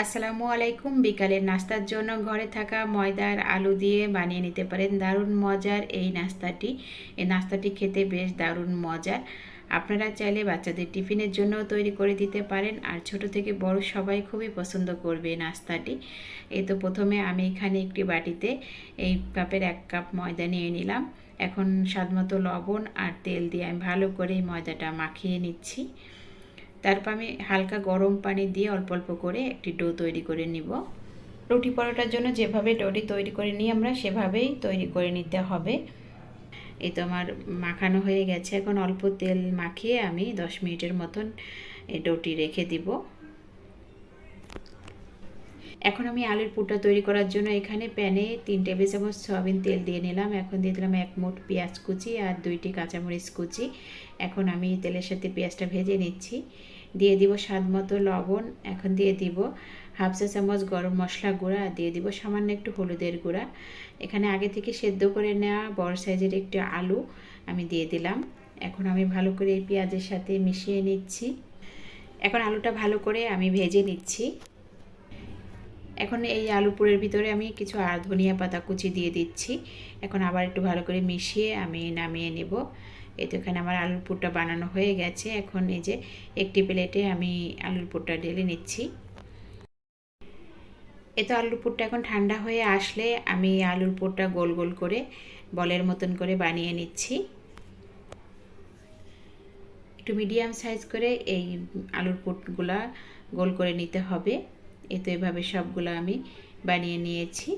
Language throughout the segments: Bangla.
আসসালামু আলাইকুম। বিকালের নাস্তার জন্য ঘরে থাকা ময়দার আলু দিয়ে বানিয়ে নিতে পারেন দারুণ মজার এই নাস্তাটি। এই নাস্তাটি খেতে বেশ দারুণ মজার। আপনারা চাইলে বাচ্চাদের টিফিনের জন্য তৈরি করে দিতে পারেন। আর ছোট থেকে বড় সবাই খুবই পছন্দ করবে নাস্তাটি। এই তো প্রথমে আমি এখানে একটি বাটিতে এই কাপের এক কাপ ময়দা নিয়ে নিলাম। এখন স্বাদমতো লবণ আর তেল দিয়ে আমি ভালো করে ময়দাটা মাখিয়ে নিচ্ছি। তারপর আমি হালকা গরম পানি দিয়ে অল্প অল্প করে একটি ডো তৈরি করে নিব। রুটি পরোটার জন্য যেভাবে ডোটি তৈরি করে নিই আমরা, সেভাবেই তৈরি করে নিতে হবে। এই তো আমার মাখানো হয়ে গেছে। এখন অল্প তেল মাখিয়ে আমি দশ মিনিটের মতন এই ডোটি রেখে দিব। এখন আমি আলুর পুরটা তৈরি করার জন্য এখানে প্যানে তিন টেবিল চামচ সয়াবিন তেল দিয়ে নিলাম। এখন দিয়ে দিলাম এক মুঠ পেঁয়াজ কুচি আর দুইটি কাঁচামরিচ কুচি। এখন আমি তেলের সাথে পেঁয়াজটা ভেজে নিচ্ছি। দিয়ে দিব স্বাদ মতো লবণ। এখন দিয়ে দিব হাফ চা চামচ গরম মশলা গুঁড়া। দিয়ে দিব সামান্য একটু হলুদের গুঁড়া। এখানে আগে থেকে সেদ্ধ করে নেওয়া বড় সাইজের একটু আলু আমি দিয়ে দিলাম। এখন আমি ভালো করে এই পেঁয়াজের সাথে মিশিয়ে নিচ্ছি। এখন আলুটা ভালো করে আমি ভেজে নিচ্ছি। এখন এই আলু পুরের ভিতরে আমি কিছু আর ধনিয়া পাতা কুচি দিয়ে দিচ্ছি। এখন আবার একটু ভালো করে মিশিয়ে আমি নামিয়ে নেব। এই তো এখানে আমার আলুর পুরটা বানানো হয়ে গেছে। এখন এই যে একটি প্লেটে আমি আলুর পুরটা ঢেলে নিচ্ছি। এ তো আলুর পুরটা এখন ঠান্ডা হয়ে আসলে আমি আলুর পুরটা গোল গোল করে বলের মতন করে বানিয়ে নিচ্ছি। একটু মিডিয়াম সাইজ করে এই আলুর পুরগুলা গোল করে নিতে হবে। এ তো এভাবে সবগুলো আমি বানিয়ে নিয়েছি।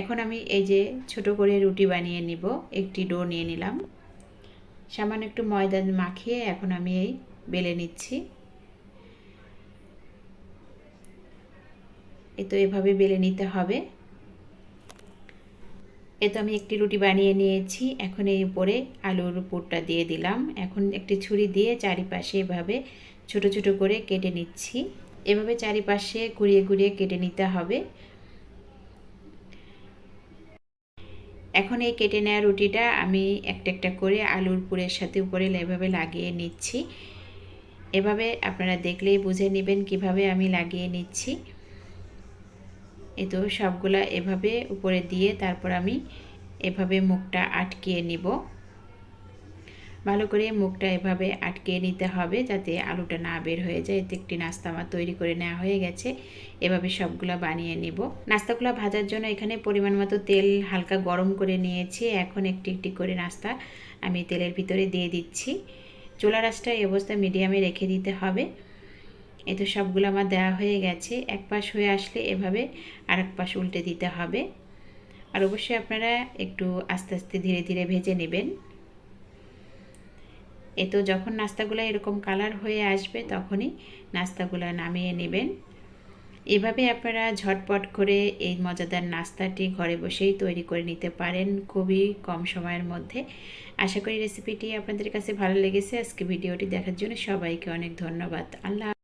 এখন আমি এই যে ছোট করে রুটি বানিয়ে নিব, একটি ডো নিয়ে নিলাম। সামান্য একটু ময়দা মাখিয়ে এখন আমি এই বেলে নিচ্ছি। এ তো এভাবে বেলে নিতে হবে। এ তো আমি একটি রুটি বানিয়ে নিয়েছি, এখন এই উপরে আলুর পুরটা দিয়ে দিলাম। এখন একটি ছুরি দিয়ে চারিপাশে এভাবে ছোট ছোট করে কেটে নিচ্ছি। এভাবে চারিপাশে ঘুরিয়ে ঘুরিয়ে কেটে নিতে হবে। এখন এই কেটে নেওয়া রুটিটা আমি একটা একটা করে আলুর পুরের সাথে উপরে এভাবে লাগিয়ে নিচ্ছি। এভাবে আপনারা দেখলেই বুঝে নেবেন কীভাবে আমি লাগিয়ে নিচ্ছি। এই তো সবগুলা এভাবে উপরে দিয়ে তারপর আমি এভাবে মুখটা আটকিয়ে নিব। ভালো করে মুখটা এভাবে আটকে নিতে হবে যাতে আলুটা না বের হয়ে যায়। এতে একটি নাস্তা আমার তৈরি করে নেওয়া হয়ে গেছে। এভাবে সবগুলো বানিয়ে নিব। নাস্তাগুলো ভাজার জন্য এখানে পরিমাণ মতো তেল হালকা গরম করে নিয়েছি। এখন একটি একটি করে নাস্তা আমি তেলের ভিতরে দিয়ে দিচ্ছি। চোলা রাসটা এই অবস্থায় মিডিয়ামে রেখে দিতে হবে। এ তো সবগুলো আমার দেওয়া হয়ে গেছে। এক পাশ হয়ে আসলে এভাবে আর এক পাশ উল্টে দিতে হবে। আর অবশ্যই আপনারা একটু আস্তে আস্তে ধীরে ধীরে ভেজে নেবেন। এ তো যখন নাস্তাগুলো এরকম কালার হয়ে আসবে তখনই নাস্তাগুলো নামিয়ে নেবেন। এভাবে আপনারা ঝটপট করে এই মজাদার নাস্তাটি ঘরে বসেই তৈরি করে নিতে পারেন খুবই কম সময়ের মধ্যে। আশা করি রেসিপিটি আপনাদের কাছে ভালো লেগেছে। আজকে ভিডিওটি দেখার জন্য সবাইকে অনেক ধন্যবাদ। আল্লাহ